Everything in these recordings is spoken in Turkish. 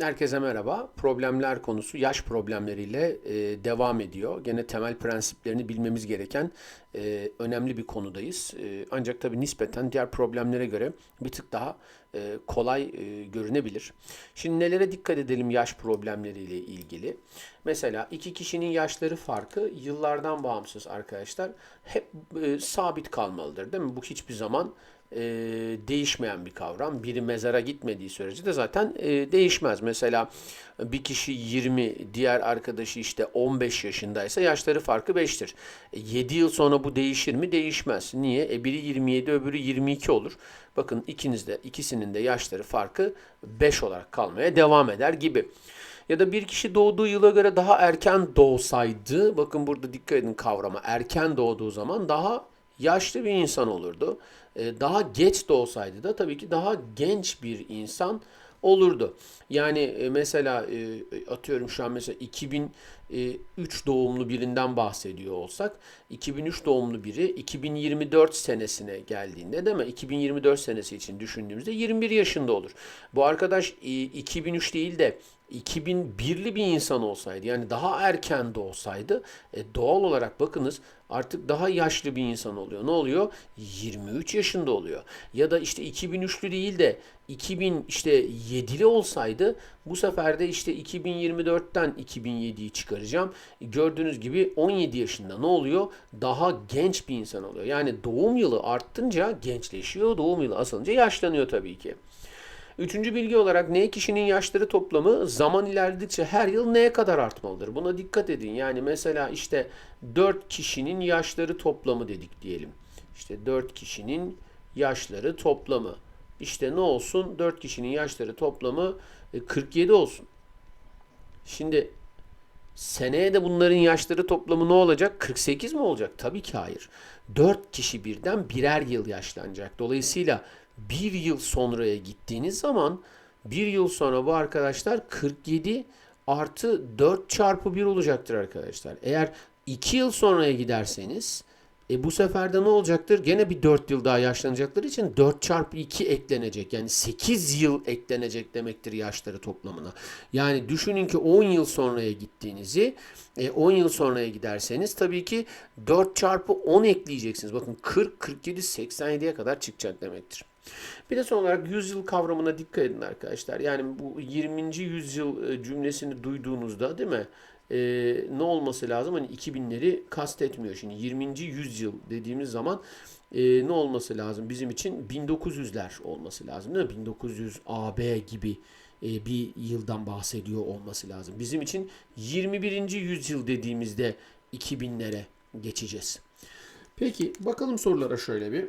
Herkese merhaba. Problemler konusu yaş problemleriyle e, devam ediyor. Gene temel prensiplerini bilmemiz gereken e, önemli bir konudayız. E, ancak tabii nispeten diğer problemlere göre bir tık daha e, kolay e, görünebilir. Şimdi nelere dikkat edelim yaş problemleriyle ilgili? Mesela iki kişinin yaşları farkı yıllardan bağımsız arkadaşlar. Hep e, sabit kalmalıdır değil mi? Bu hiçbir zaman e, değişmeyen bir kavram. Biri mezara gitmediği sürece de zaten e, değişmez. Mesela bir kişi 20, diğer arkadaşı işte 15 yaşındaysa yaşları farkı 5'tir. E, 7 yıl sonra bu değişir mi? Değişmez. Niye? E biri 27, öbürü 22 olur. Bakın ikiniz de ikisinin de yaşları farkı 5 olarak kalmaya devam eder gibi. Ya da bir kişi doğduğu yıla göre daha erken doğsaydı, bakın burada dikkat edin kavrama, erken doğduğu zaman daha yaşlı bir insan olurdu. Ee, Daha geç doğsaydı da tabii ki daha genç bir insan olurdu. Yani e, mesela e, atıyorum şu an mesela 2003 doğumlu birinden bahsediyor olsak 2003 doğumlu biri 2024 senesine geldiğinde değil mi? 2024 senesi için düşündüğümüzde 21 yaşında olur. Bu arkadaş e, 2003 değil de 2001'li bir insan olsaydı yani daha erken doğsaydı e, doğal olarak bakınız artık daha yaşlı bir insan oluyor. Ne oluyor? 23 yaşında oluyor. Ya da işte 2003'lü değil de 2000 işte 7'li olsaydı bu sefer de işte 2024'ten 2007'yi çıkaracağım. Gördüğünüz gibi 17 yaşında ne oluyor? Daha genç bir insan oluyor. Yani doğum yılı arttınca gençleşiyor, doğum yılı azalınca yaşlanıyor tabii ki. Üçüncü bilgi olarak N kişinin yaşları toplamı zaman ilerledikçe her yıl neye kadar artmalıdır? Buna dikkat edin. Yani mesela işte 4 kişinin yaşları toplamı dedik diyelim. İşte 4 kişinin yaşları toplamı. İşte ne olsun? 4 kişinin yaşları toplamı e, 47 olsun. Şimdi seneye de bunların yaşları toplamı ne olacak? 48 mi olacak? Tabii ki hayır. 4 kişi birden birer yıl yaşlanacak. Dolayısıyla bir yıl sonraya gittiğiniz zaman bir yıl sonra bu arkadaşlar 47 artı 4 çarpı 1 olacaktır arkadaşlar. Eğer 2 yıl sonraya giderseniz e bu sefer de ne olacaktır? Gene bir 4 yıl daha yaşlanacakları için 4 çarpı 2 eklenecek. Yani 8 yıl eklenecek demektir yaşları toplamına. Yani düşünün ki 10 yıl sonraya gittiğinizi e, 10 yıl sonraya giderseniz tabii ki 4 çarpı 10 ekleyeceksiniz. Bakın 40, 47, 87'ye kadar çıkacak demektir. Bir de son olarak yüzyıl kavramına dikkat edin arkadaşlar. Yani bu 20. yüzyıl e, cümlesini duyduğunuzda değil mi? e, ne olması lazım? Hani 2000'leri kastetmiyor. Şimdi 20. yüzyıl dediğimiz zaman e, ne olması lazım? Bizim için 1900'ler olması lazım değil mi? 1900 AB gibi e, bir yıldan bahsediyor olması lazım. Bizim için 21. yüzyıl dediğimizde 2000'lere geçeceğiz. Peki bakalım sorulara şöyle bir.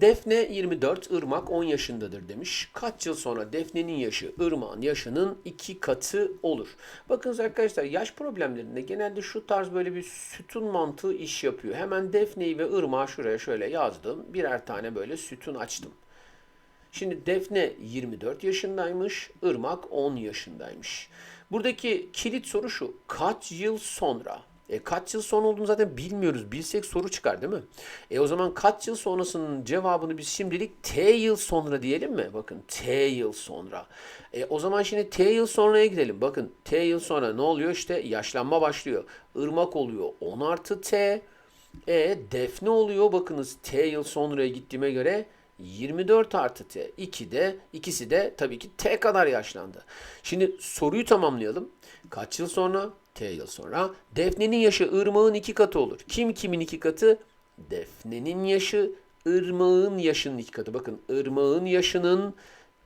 Defne 24, Irmak 10 yaşındadır demiş. Kaç yıl sonra Defne'nin yaşı Irmak'ın yaşının iki katı olur? Bakınız arkadaşlar yaş problemlerinde genelde şu tarz böyle bir sütun mantığı iş yapıyor. Hemen Defne'yi ve Irmak'ı şuraya şöyle yazdım. Birer tane böyle sütun açtım. Şimdi Defne 24 yaşındaymış, Irmak 10 yaşındaymış. Buradaki kilit soru şu. Kaç yıl sonra? E kaç yıl sonra olduğunu zaten bilmiyoruz. Bilsek soru çıkar değil mi? E o zaman kaç yıl sonrasının cevabını biz şimdilik T yıl sonra diyelim mi? Bakın T yıl sonra. E o zaman şimdi T yıl sonraya gidelim. Bakın T yıl sonra ne oluyor? İşte yaşlanma başlıyor. Irmak oluyor 10 artı T. E defne oluyor. Bakınız T yıl sonraya gittiğime göre 24 artı T. 2 de, ikisi de tabii ki T kadar yaşlandı. Şimdi soruyu tamamlayalım. Kaç yıl sonra? T yıl sonra. Defne'nin yaşı ırmağın iki katı olur. Kim kimin iki katı? Defne'nin yaşı ırmağın yaşının iki katı. Bakın ırmağın yaşının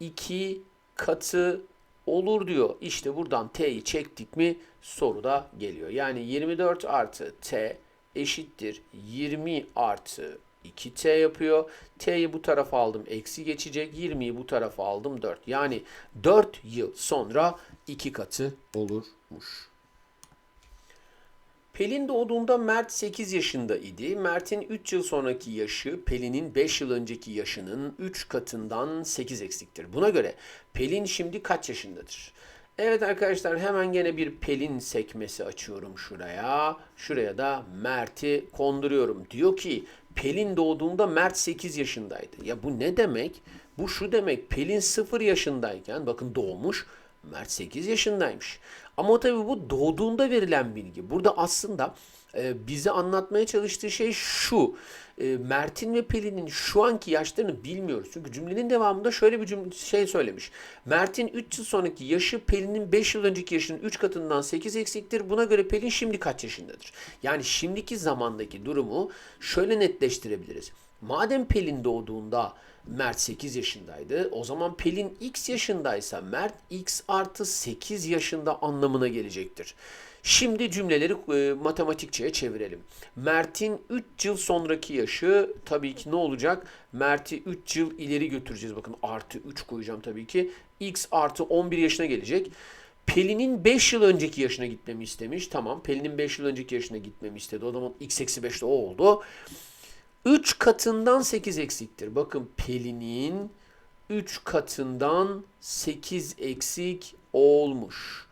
iki katı olur diyor. İşte buradan T'yi çektik mi soruda geliyor. Yani 24 artı T eşittir 20 artı 2t yapıyor. T'yi bu tarafa aldım eksi geçecek. 20'yi bu tarafa aldım 4. Yani 4 yıl sonra 2 katı olurmuş. Pelin doğduğunda Mert 8 yaşında idi. Mert'in 3 yıl sonraki yaşı Pelin'in 5 yıl önceki yaşının 3 katından 8 eksiktir. Buna göre Pelin şimdi kaç yaşındadır? Evet arkadaşlar hemen gene bir Pelin sekmesi açıyorum şuraya. Şuraya da Mert'i konduruyorum. Diyor ki Pelin doğduğunda Mert 8 yaşındaydı. Ya bu ne demek? Bu şu demek Pelin 0 yaşındayken bakın doğmuş Mert 8 yaşındaymış. Ama tabii bu doğduğunda verilen bilgi. Burada aslında e, bize anlatmaya çalıştığı şey şu. E, Mert'in ve Pelin'in şu anki yaşlarını bilmiyoruz. Çünkü cümlenin devamında şöyle bir cümle şey söylemiş. Mert'in 3 yıl sonraki yaşı Pelin'in 5 yıl önceki yaşının 3 katından 8 eksiktir. Buna göre Pelin şimdi kaç yaşındadır? Yani şimdiki zamandaki durumu şöyle netleştirebiliriz. Madem Pelin doğduğunda Mert 8 yaşındaydı. O zaman Pelin X yaşındaysa Mert X artı 8 yaşında anlamına gelecektir. Şimdi cümleleri e, matematikçiye çevirelim. Mert'in 3 yıl sonraki yaşı tabii ki ne olacak? Mert'i 3 yıl ileri götüreceğiz. Bakın artı 3 koyacağım tabii ki. X artı 11 yaşına gelecek. Pelin'in 5 yıl önceki yaşına gitmemi istemiş. Tamam Pelin'in 5 yıl önceki yaşına gitmemi istedi. O zaman x eksi 5 de o oldu. 3 katından 8 eksiktir. Bakın Pelin'in 3 katından 8 eksik olmuş.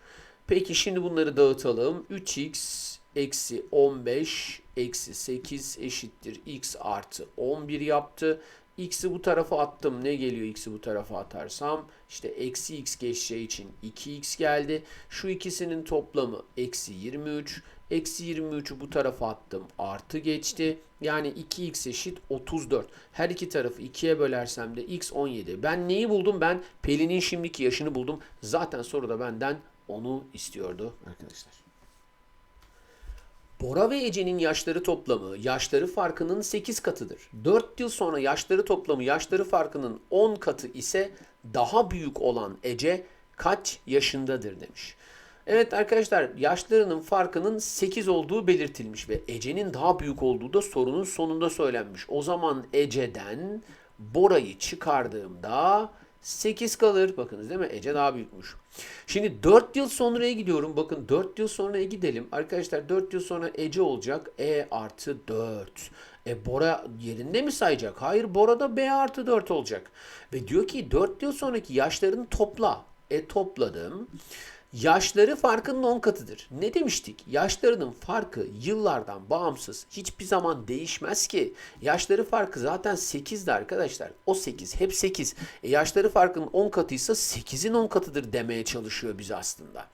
Peki şimdi bunları dağıtalım. 3x eksi 15 eksi 8 eşittir x artı 11 yaptı. X'i bu tarafa attım. Ne geliyor x'i bu tarafa atarsam? İşte eksi x geçeceği için 2x geldi. Şu ikisinin toplamı eksi 23. Eksi 23'ü bu tarafa attım. Artı geçti. Yani 2x eşit 34. Her iki tarafı 2'ye bölersem de x 17. Ben neyi buldum? Ben Pelin'in şimdiki yaşını buldum. Zaten soruda benden onu istiyordu arkadaşlar. Bora ve Ece'nin yaşları toplamı yaşları farkının 8 katıdır. 4 yıl sonra yaşları toplamı yaşları farkının 10 katı ise daha büyük olan Ece kaç yaşındadır demiş. Evet arkadaşlar yaşlarının farkının 8 olduğu belirtilmiş ve Ece'nin daha büyük olduğu da sorunun sonunda söylenmiş. O zaman Ece'den Bora'yı çıkardığımda 8 kalır. Bakınız değil mi? Ece daha büyükmüş. Şimdi 4 yıl sonraya gidiyorum. Bakın 4 yıl sonraya gidelim. Arkadaşlar 4 yıl sonra Ece olacak. E artı 4. E Bora yerinde mi sayacak? Hayır Bora da B artı 4 olacak. Ve diyor ki 4 yıl sonraki yaşlarını topla. E topladım. Yaşları farkının 10 katıdır. Ne demiştik? Yaşlarının farkı yıllardan bağımsız hiçbir zaman değişmez ki. Yaşları farkı zaten 8'di arkadaşlar. O 8 hep 8. E yaşları farkının 10 katıysa 8'in 10 katıdır demeye çalışıyor bize aslında.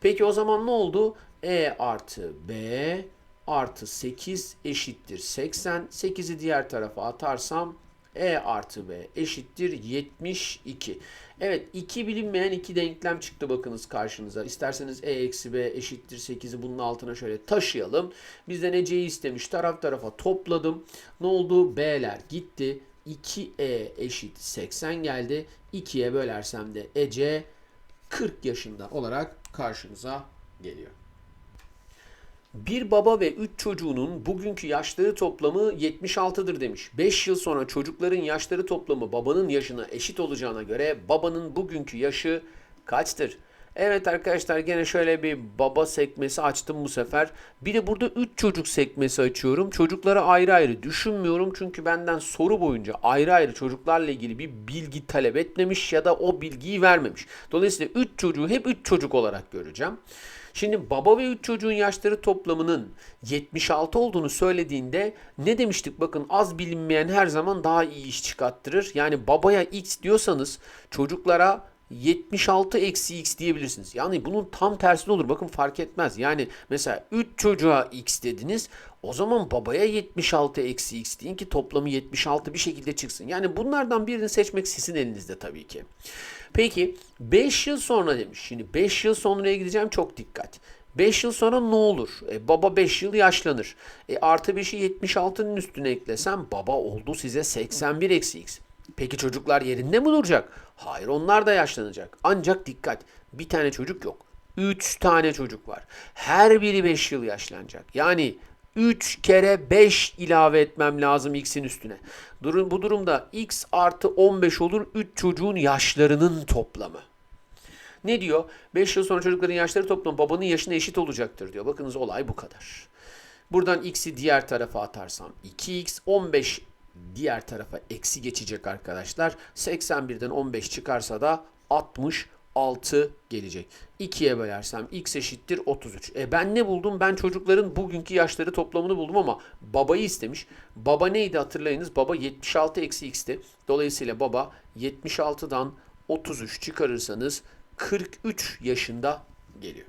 Peki o zaman ne oldu? E artı B artı 8 eşittir 80. 8'i diğer tarafa atarsam E artı B eşittir 72. Evet iki bilinmeyen iki denklem çıktı bakınız karşınıza. İsterseniz E eksi B eşittir 8'i bunun altına şöyle taşıyalım. Bizden Ece'yi istemiş taraf tarafa topladım. Ne oldu? B'ler gitti. 2E eşit 80 geldi. 2'ye bölersem de Ece 40 yaşında olarak karşınıza geliyor. Bir baba ve 3 çocuğunun bugünkü yaşları toplamı 76'dır demiş. 5 yıl sonra çocukların yaşları toplamı babanın yaşına eşit olacağına göre babanın bugünkü yaşı kaçtır? Evet arkadaşlar gene şöyle bir baba sekmesi açtım bu sefer. Bir de burada 3 çocuk sekmesi açıyorum. Çocuklara ayrı ayrı düşünmüyorum. Çünkü benden soru boyunca ayrı ayrı çocuklarla ilgili bir bilgi talep etmemiş ya da o bilgiyi vermemiş. Dolayısıyla 3 çocuğu hep 3 çocuk olarak göreceğim. Şimdi baba ve 3 çocuğun yaşları toplamının 76 olduğunu söylediğinde ne demiştik? Bakın az bilinmeyen her zaman daha iyi iş çıkarttırır. Yani babaya x diyorsanız çocuklara 76 eksi x diyebilirsiniz. Yani bunun tam tersi olur. Bakın fark etmez. Yani mesela 3 çocuğa x dediniz. O zaman babaya 76 eksi x deyin ki toplamı 76 bir şekilde çıksın. Yani bunlardan birini seçmek sizin elinizde tabii ki. Peki 5 yıl sonra demiş. Şimdi 5 yıl sonraya gideceğim çok dikkat. 5 yıl sonra ne olur? E, baba 5 yıl yaşlanır. E, artı 5'i 76'nın üstüne eklesem baba oldu size 81 eksi x. Peki çocuklar yerinde mi duracak? Hayır onlar da yaşlanacak. Ancak dikkat bir tane çocuk yok. 3 tane çocuk var. Her biri 5 yıl yaşlanacak. Yani 3 kere 5 ilave etmem lazım x'in üstüne. Durum, bu durumda x artı 15 olur 3 çocuğun yaşlarının toplamı. Ne diyor? 5 yıl sonra çocukların yaşları toplamı babanın yaşına eşit olacaktır diyor. Bakınız olay bu kadar. Buradan x'i diğer tarafa atarsam 2x 15 diğer tarafa eksi geçecek arkadaşlar. 81'den 15 çıkarsa da 60 6 gelecek. 2'ye bölersem x eşittir 33. E ben ne buldum? Ben çocukların bugünkü yaşları toplamını buldum ama babayı istemiş. Baba neydi hatırlayınız? Baba 76 eksi x'ti. Dolayısıyla baba 76'dan 33 çıkarırsanız 43 yaşında geliyor.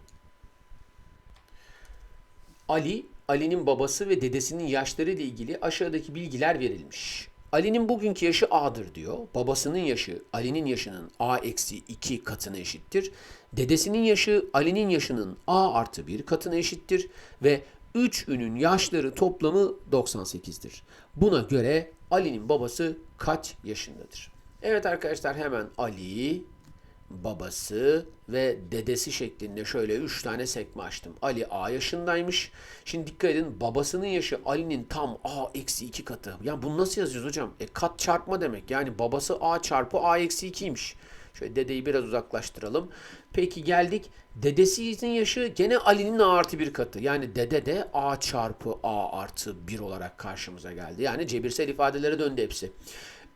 Ali, Ali'nin babası ve dedesinin yaşları ile ilgili aşağıdaki bilgiler verilmiş. Ali'nin bugünkü yaşı A'dır diyor. Babasının yaşı Ali'nin yaşının A eksi 2 katına eşittir. Dedesinin yaşı Ali'nin yaşının A artı 1 katına eşittir. Ve üçünün yaşları toplamı 98'dir. Buna göre Ali'nin babası kaç yaşındadır? Evet arkadaşlar hemen Ali, babası ve dedesi şeklinde şöyle 3 tane sekme açtım. Ali A yaşındaymış. Şimdi dikkat edin babasının yaşı Ali'nin tam A eksi 2 katı. Ya bunu nasıl yazıyoruz hocam? E kat çarpma demek. Yani babası A çarpı A eksi 2'ymiş. Şöyle dedeyi biraz uzaklaştıralım. Peki geldik. Dedesinin yaşı gene Ali'nin A artı 1 katı. Yani dede de A çarpı A artı 1 olarak karşımıza geldi. Yani cebirsel ifadelere döndü hepsi.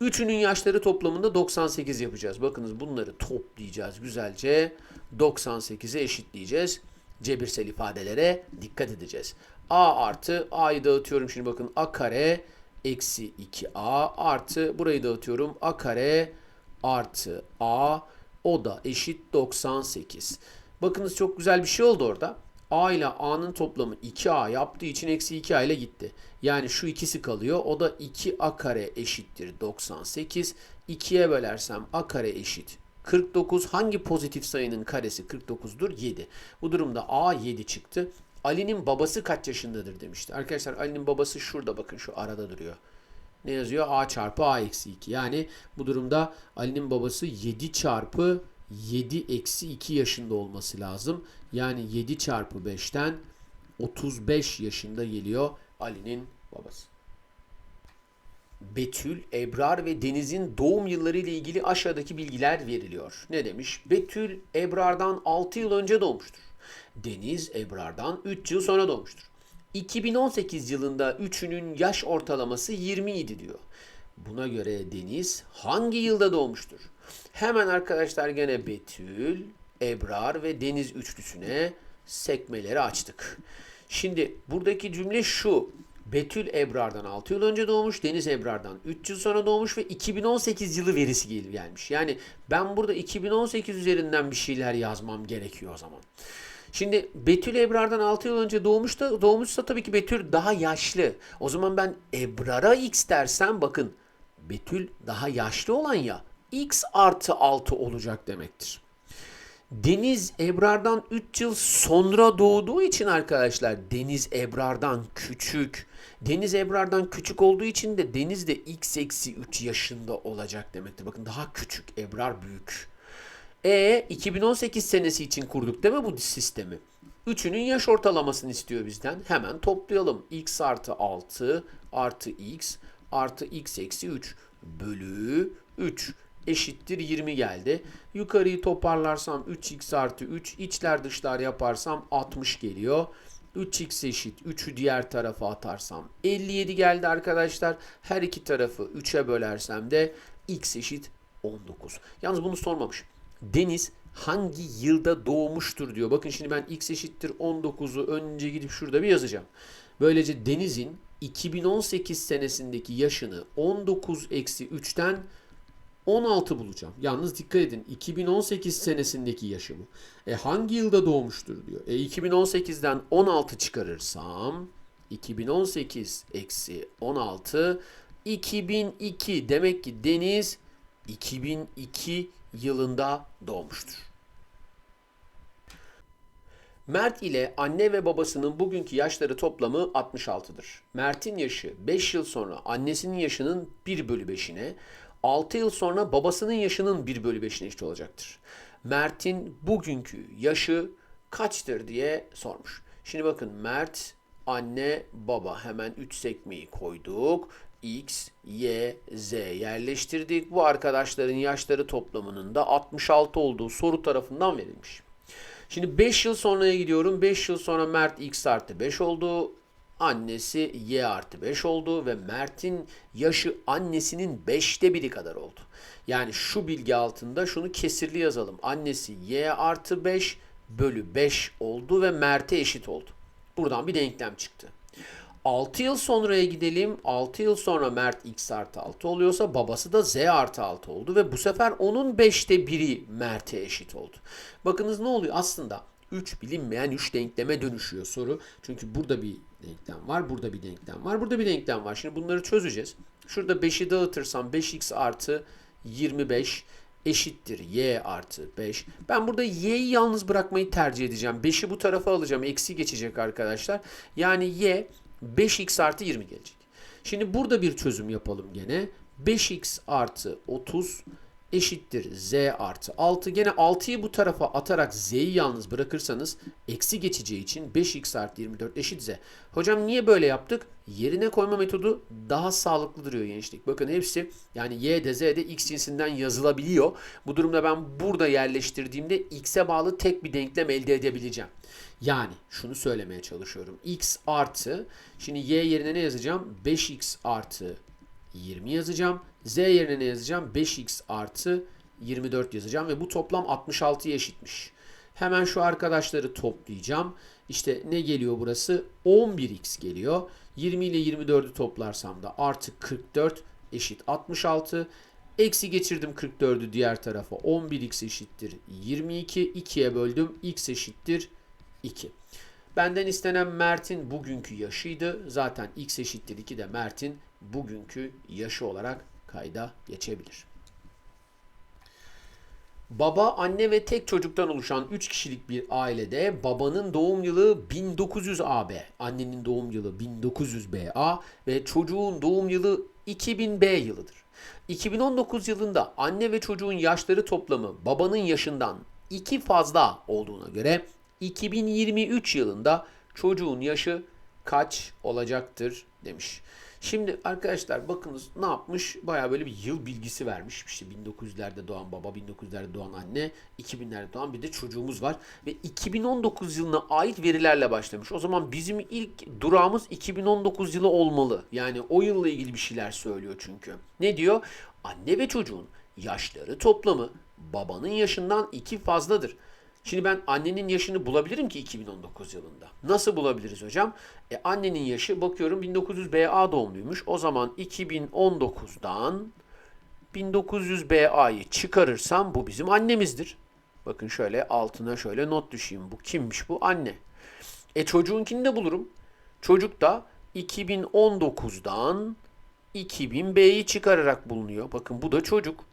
Üçünün yaşları toplamında 98 yapacağız. Bakınız bunları toplayacağız güzelce. 98'e eşitleyeceğiz. Cebirsel ifadelere dikkat edeceğiz. A artı A'yı dağıtıyorum şimdi bakın A kare eksi 2A artı burayı dağıtıyorum A kare artı A o da eşit 98. Bakınız çok güzel bir şey oldu orada. A ile A'nın toplamı 2A yaptığı için eksi 2A ile gitti. Yani şu ikisi kalıyor. O da 2A kare eşittir 98. 2'ye bölersem A kare eşit 49. Hangi pozitif sayının karesi 49'dur? 7. Bu durumda A 7 çıktı. Ali'nin babası kaç yaşındadır demişti. Arkadaşlar Ali'nin babası şurada bakın şu arada duruyor. Ne yazıyor? A çarpı A eksi 2. Yani bu durumda Ali'nin babası 7 çarpı 7 eksi 2 yaşında olması lazım. Yani 7 çarpı 5'ten 35 yaşında geliyor Ali'nin babası. Betül, Ebrar ve Deniz'in doğum yılları ile ilgili aşağıdaki bilgiler veriliyor. Ne demiş? Betül, Ebrar'dan 6 yıl önce doğmuştur. Deniz, Ebrar'dan 3 yıl sonra doğmuştur. 2018 yılında üçünün yaş ortalaması 20 idi diyor. Buna göre Deniz hangi yılda doğmuştur? Hemen arkadaşlar gene Betül, Ebrar ve Deniz üçlüsüne sekmeleri açtık. Şimdi buradaki cümle şu. Betül Ebrar'dan 6 yıl önce doğmuş, Deniz Ebrar'dan 3 yıl sonra doğmuş ve 2018 yılı verisi gel- gelmiş. Yani ben burada 2018 üzerinden bir şeyler yazmam gerekiyor o zaman. Şimdi Betül Ebrar'dan 6 yıl önce doğmuş da doğmuşsa tabii ki Betül daha yaşlı. O zaman ben Ebrar'a X dersem bakın Betül daha yaşlı olan ya X artı 6 olacak demektir. Deniz Ebrar'dan 3 yıl sonra doğduğu için arkadaşlar Deniz Ebrar'dan küçük. Deniz Ebrar'dan küçük olduğu için de Deniz de x eksi 3 yaşında olacak demektir. Bakın daha küçük Ebrar büyük. E 2018 senesi için kurduk değil mi bu sistemi? Üçünün yaş ortalamasını istiyor bizden. Hemen toplayalım. x artı 6 artı x artı x eksi 3 bölü 3 eşittir 20 geldi. Yukarıyı toparlarsam 3x artı 3 içler dışlar yaparsam 60 geliyor. 3x eşit 3'ü diğer tarafa atarsam 57 geldi arkadaşlar. Her iki tarafı 3'e bölersem de x eşit 19. Yalnız bunu sormamış. Deniz hangi yılda doğmuştur diyor. Bakın şimdi ben x eşittir 19'u önce gidip şurada bir yazacağım. Böylece Deniz'in 2018 senesindeki yaşını 19 eksi 3'ten 16 bulacağım. Yalnız dikkat edin 2018 senesindeki yaşımı. E hangi yılda doğmuştur diyor. E 2018'den 16 çıkarırsam 2018 eksi 16 2002 demek ki Deniz 2002 yılında doğmuştur. Mert ile anne ve babasının bugünkü yaşları toplamı 66'dır. Mert'in yaşı 5 yıl sonra annesinin yaşının 1 bölü 5'ine, 6 yıl sonra babasının yaşının 1 bölü 5'ine eşit olacaktır. Mert'in bugünkü yaşı kaçtır diye sormuş. Şimdi bakın Mert, anne, baba hemen 3 sekmeyi koyduk. X, Y, Z yerleştirdik. Bu arkadaşların yaşları toplamının da 66 olduğu soru tarafından verilmiş. Şimdi 5 yıl sonraya gidiyorum. 5 yıl sonra Mert X artı 5 oldu. Annesi y artı 5 oldu ve Mert'in yaşı annesinin 5'te biri kadar oldu. Yani şu bilgi altında şunu kesirli yazalım. Annesi y artı 5 bölü 5 oldu ve Mert'e eşit oldu. Buradan bir denklem çıktı. 6 yıl sonraya gidelim. 6 yıl sonra Mert x artı 6 oluyorsa babası da z artı 6 oldu. Ve bu sefer onun 5'te 1'i Mert'e eşit oldu. Bakınız ne oluyor? Aslında 3 bilinmeyen 3 denkleme dönüşüyor soru. Çünkü burada bir denklem var, burada bir denklem var, burada bir denklem var. Şimdi bunları çözeceğiz. Şurada 5'i dağıtırsam 5x artı 25 eşittir y artı 5. Ben burada y'yi yalnız bırakmayı tercih edeceğim. 5'i bu tarafa alacağım. Eksi geçecek arkadaşlar. Yani y 5x artı 20 gelecek. Şimdi burada bir çözüm yapalım gene. 5x artı 30 eşittir z artı 6. Gene 6'yı bu tarafa atarak z'yi yalnız bırakırsanız eksi geçeceği için 5x artı 24 eşit z. Hocam niye böyle yaptık? Yerine koyma metodu daha sağlıklı duruyor gençlik. Bakın hepsi yani y de z de x cinsinden yazılabiliyor. Bu durumda ben burada yerleştirdiğimde x'e bağlı tek bir denklem elde edebileceğim. Yani şunu söylemeye çalışıyorum. x artı şimdi y yerine ne yazacağım? 5x artı 20 yazacağım. Z yerine ne yazacağım? 5x artı 24 yazacağım ve bu toplam 66'ya eşitmiş. Hemen şu arkadaşları toplayacağım. İşte ne geliyor burası? 11x geliyor. 20 ile 24'ü toplarsam da artı 44 eşit 66. Eksi geçirdim 44'ü diğer tarafa. 11x eşittir 22. 2'ye böldüm. x eşittir 2. Benden istenen Mert'in bugünkü yaşıydı. Zaten x eşittir 2 de Mert'in bugünkü yaşı olarak kayda geçebilir. Baba, anne ve tek çocuktan oluşan 3 kişilik bir ailede babanın doğum yılı 1900 AB, annenin doğum yılı 1900 BA ve çocuğun doğum yılı 2000 B yılıdır. 2019 yılında anne ve çocuğun yaşları toplamı babanın yaşından 2 fazla olduğuna göre 2023 yılında çocuğun yaşı kaç olacaktır demiş. Şimdi arkadaşlar bakınız ne yapmış? Baya böyle bir yıl bilgisi vermiş. İşte 1900'lerde doğan baba, 1900'lerde doğan anne, 2000'lerde doğan bir de çocuğumuz var. Ve 2019 yılına ait verilerle başlamış. O zaman bizim ilk durağımız 2019 yılı olmalı. Yani o yılla ilgili bir şeyler söylüyor çünkü. Ne diyor? Anne ve çocuğun yaşları toplamı babanın yaşından 2 fazladır. Şimdi ben annenin yaşını bulabilirim ki 2019 yılında. Nasıl bulabiliriz hocam? E, annenin yaşı bakıyorum 1900 BA doğumluymuş. O zaman 2019'dan 1900 BA'yı çıkarırsam bu bizim annemizdir. Bakın şöyle altına şöyle not düşeyim. Bu kimmiş bu? Anne. E çocuğunkini de bulurum. Çocuk da 2019'dan 2000 B'yi çıkararak bulunuyor. Bakın bu da çocuk.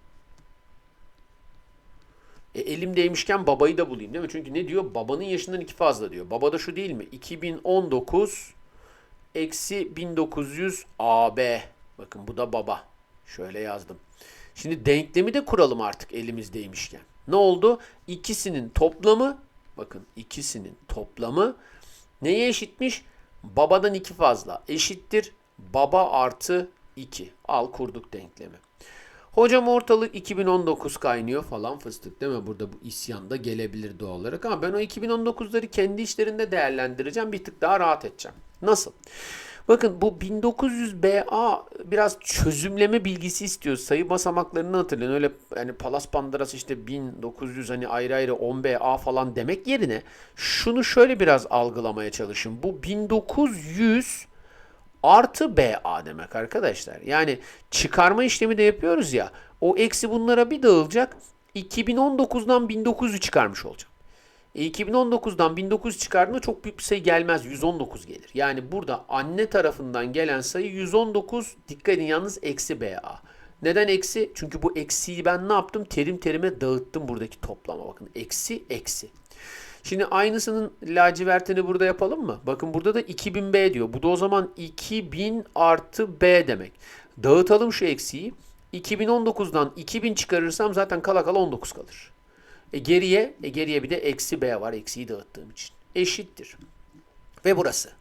E, elimdeymişken babayı da bulayım değil mi? Çünkü ne diyor? Babanın yaşından iki fazla diyor. Baba da şu değil mi? 2019 eksi 1900 AB. Bakın bu da baba. Şöyle yazdım. Şimdi denklemi de kuralım artık elimizdeymişken. Ne oldu? İkisinin toplamı bakın ikisinin toplamı neye eşitmiş? Babadan iki fazla eşittir. Baba artı 2. Al kurduk denklemi. Hocam ortalık 2019 kaynıyor falan fıstık değil mi? Burada bu isyan da gelebilir doğal olarak ama ben o 2019'ları kendi işlerinde değerlendireceğim. Bir tık daha rahat edeceğim. Nasıl? Bakın bu 1900 BA biraz çözümleme bilgisi istiyor. Sayı basamaklarını hatırlayın. Öyle hani Palas Pandaras işte 1900 hani ayrı ayrı 10 BA falan demek yerine şunu şöyle biraz algılamaya çalışın. Bu 1900 artı BA demek arkadaşlar. Yani çıkarma işlemi de yapıyoruz ya. O eksi bunlara bir dağılacak. 2019'dan 1900'ü çıkarmış olacak. E 2019'dan 1900 çıkardığında çok büyük bir sayı gelmez. 119 gelir. Yani burada anne tarafından gelen sayı 119. Dikkat edin yalnız eksi BA. Neden eksi? Çünkü bu eksiyi ben ne yaptım? Terim terime dağıttım buradaki toplama. Bakın eksi eksi. Şimdi aynısının lacivertini burada yapalım mı? Bakın burada da 2000B diyor. Bu da o zaman 2000 artı B demek. Dağıtalım şu eksiği. 2019'dan 2000 çıkarırsam zaten kala kala 19 kalır. E geriye, e geriye bir de eksi B var. Eksiği dağıttığım için. Eşittir. Ve burası.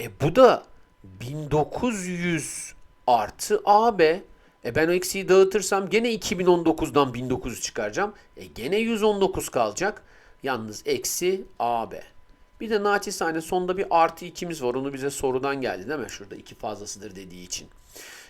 E bu da 1900 artı AB. E ben o eksiği dağıtırsam gene 2019'dan 1900 çıkaracağım. E gene 119 kalacak. Yalnız eksi AB. Bir de naçizane sonda bir artı 2'miz var. Onu bize sorudan geldi değil mi? Şurada 2 fazlasıdır dediği için.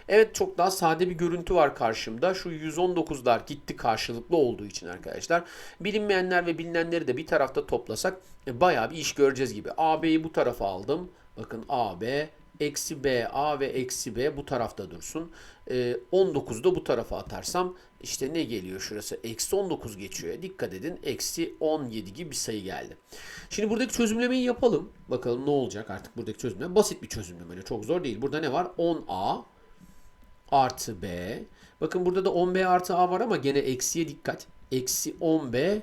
Evet çok daha sade bir görüntü var karşımda. Şu 119'lar gitti karşılıklı olduğu için arkadaşlar. Bilinmeyenler ve bilinenleri de bir tarafta toplasak e, bayağı bir iş göreceğiz gibi. AB'yi bu tarafa aldım. Bakın AB eksi B, A ve eksi B bu tarafta dursun. E, 19'u da bu tarafa atarsam işte ne geliyor şurası? Eksi 19 geçiyor. Dikkat edin. Eksi 17 gibi bir sayı geldi. Şimdi buradaki çözümlemeyi yapalım. Bakalım ne olacak artık buradaki çözümleme. Basit bir çözümleme. Çok zor değil. Burada ne var? 10A artı B. Bakın burada da 10B artı A var ama gene eksiye dikkat. Eksi 10B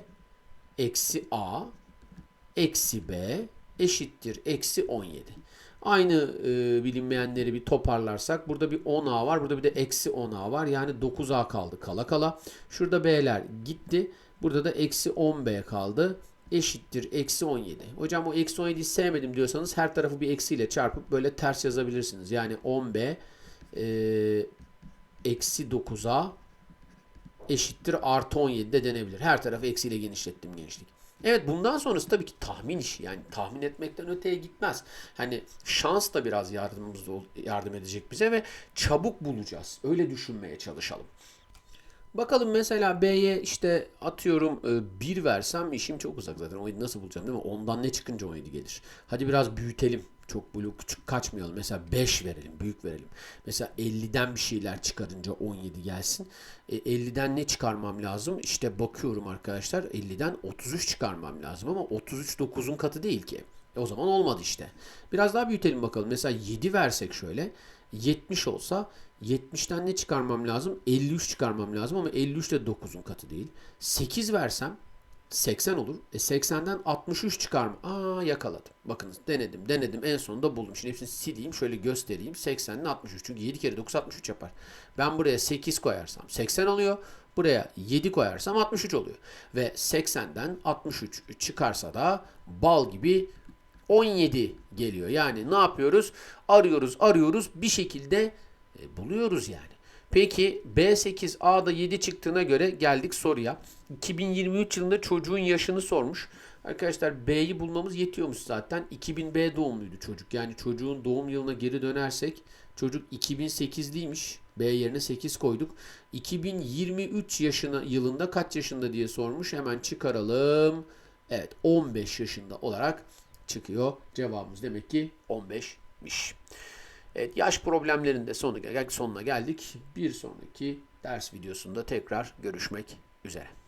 eksi A eksi B eşittir eksi 17. Aynı e, bilinmeyenleri bir toparlarsak burada bir 10A var. Burada bir de eksi 10A var. Yani 9A kaldı kala kala. Şurada B'ler gitti. Burada da eksi 10B kaldı. Eşittir eksi 17. Hocam o eksi 17'yi sevmedim diyorsanız her tarafı bir eksiyle çarpıp böyle ters yazabilirsiniz. Yani 10B e, eksi 9A eşittir artı 17 de denebilir. Her tarafı eksiyle genişlettim gençlik. Evet bundan sonrası tabii ki tahmin işi. Yani tahmin etmekten öteye gitmez. Hani şans da biraz yardımımız yardım edecek bize ve çabuk bulacağız. Öyle düşünmeye çalışalım. Bakalım mesela B'ye işte atıyorum 1 versem işim çok uzak zaten. 17 nasıl bulacağım değil mi? Ondan ne çıkınca 17 gelir. Hadi biraz büyütelim. Çok blok küçük kaçmayalım. Mesela 5 verelim, büyük verelim. Mesela 50'den bir şeyler çıkarınca 17 gelsin. E, 50'den ne çıkarmam lazım? İşte bakıyorum arkadaşlar 50'den 33 çıkarmam lazım ama 33 9'un katı değil ki. E, o zaman olmadı işte. Biraz daha büyütelim bakalım. Mesela 7 versek şöyle 70 olsa 70'ten ne çıkarmam lazım? 53 çıkarmam lazım ama 53 de 9'un katı değil. 8 versem 80 olur. E 80'den 63 çıkarma. Aa yakaladım. Bakınız denedim denedim en sonunda buldum. Şimdi hepsini sileyim şöyle göstereyim. 80'den 63 çünkü 7 kere 9 63 yapar. Ben buraya 8 koyarsam 80 oluyor. Buraya 7 koyarsam 63 oluyor. Ve 80'den 63 çıkarsa da bal gibi 17 geliyor. Yani ne yapıyoruz? Arıyoruz, arıyoruz. Bir şekilde e, buluyoruz yani. Peki B8 A'da 7 çıktığına göre geldik soruya. 2023 yılında çocuğun yaşını sormuş. Arkadaşlar B'yi bulmamız yetiyormuş zaten. 2000 B doğumluydu çocuk. Yani çocuğun doğum yılına geri dönersek çocuk 2008'liymiş. B yerine 8 koyduk. 2023 yaşına yılında kaç yaşında diye sormuş. Hemen çıkaralım. Evet 15 yaşında olarak çıkıyor. Cevabımız demek ki 15'miş. Evet yaş problemlerinde sonuna, sonuna geldik. Bir sonraki ders videosunda tekrar görüşmek üzere.